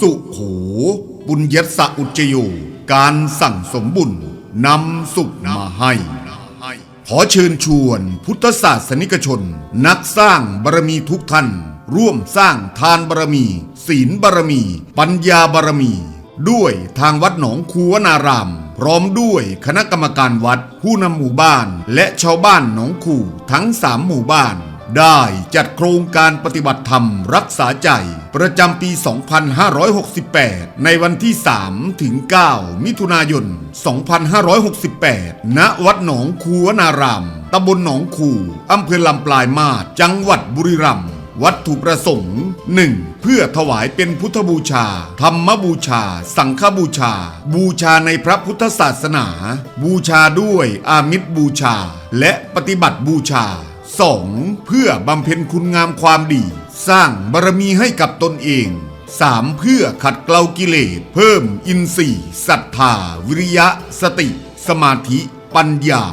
สุโขบุญยัสสะอุจจโยการสั่งสมบุญนำสุขมาให้ ขอเชิญชวนพุทธศาสนิกชน นักสร้างบารมีทุกท่าน ร่วมสร้างทานบารมี ศีลบารมี ปัญญาบารมี ด้วยทางวัดหนองคูวนาราม พร้อมด้วยคณะกรรมการวัด ผู้นำหมู่บ้าน และชาวบ้านหนองคูทั้งสามหมู่บ้าน ได้จัดโครงการปฏิบัติธรรมรักษาใจ ประจำปี 2568 ในวันที่ 3 ถึง 9 มิถุนายน 2568 ณ วัดหนองคูวนาราม ตำบลหนองคูอำเภอลำปลายมาศจังหวัดบุรีรัมย์วัตถุประสงค์ 1. เพื่อถวายเป็นพุทธบูชา ธรรมบูชา สังฆบูชา บูชาในพระพุทธศาสนา บูชาด้วยอามิตรบูชา และปฏิบัติบูชา 2. เพื่อบำเพ็ญคุณงามความดี สร้างบารมีให้กับตนเอง 3. เพื่อขัดเกลากิเลส เพิ่มอินทรีย์ศรัทธา วิริยะ สติ สมาธิ ปัญญา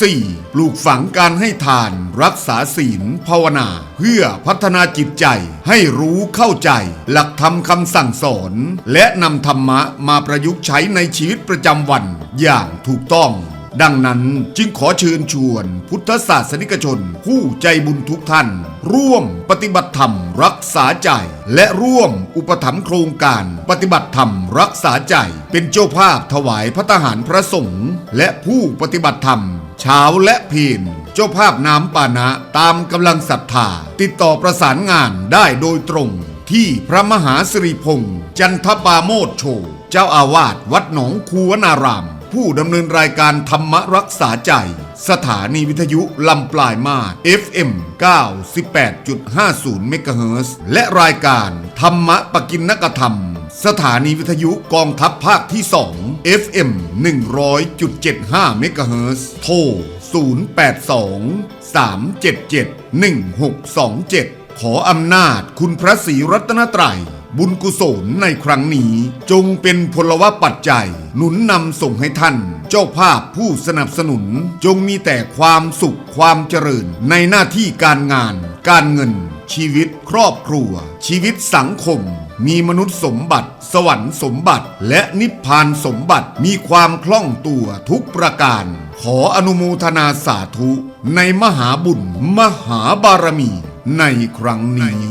4. ปลูกฝังการให้ทาน รักษาศีลภาวนา เพื่อพัฒนาจิตใจให้รู้เข้าใจ หลักธรรมคำสั่งสอน และนำธรรมะมาประยุกต์ใช้ในชีวิตประจำวันอย่างถูกต้อง ดังนั้นจึงขอเชิญชวนพุทธศาสนิกชน ผู้ใจบุญทุกท่าน ร่วมปฏิบัติธรรมรักษาใจ และร่วมอุปถัมภ์โครงการปฏิบัติธรรมรักษาใจ เป็นเจ้าภาพถวายพระทหารพระสงฆ์และผู้ปฏิบัติธรรมเช้าและเพนเจ้าภาพน้ำปานะตามกำลังศรัทธา ติดต่อประสานงานได้โดยตรง ที่พระมหาสิริพงษ์จันทปาโมดโช เจ้าอาวาสวัดหนองคูวนาราม ผู้ดำเนินรายการธรรมรักษาใจ สถานีวิทยุลำปลายมาศ FM 98.50เมกะเฮิรตซ์และรายการธรรมะปกินนกธรรม สถานีวิทยุกองทัพภาคที่ 2 FM 100.75เมกะเฮิรตซ์โทร 082 377 1627 ขออำนาจคุณพระศรีรัตนตรัย บุญกุศลในครั้งนี้จงเป็นพลวปัจจัย หนุนนำส่งให้ท่าน เจ้าภาพผู้สนับสนุน จงมีแต่ความสุขความเจริญ ในหน้าที่การงาน การเงิน ชีวิตครอบครัว ชีวิตสังคม มีมนุษย์สมบัติ สวรรค์สมบัติ และนิพพานสมบัติมีความคล่องตัวทุกประการ ขออนุโมทนาสาธุ ในมหาบุญ มหาบารมี ในครั้งนี้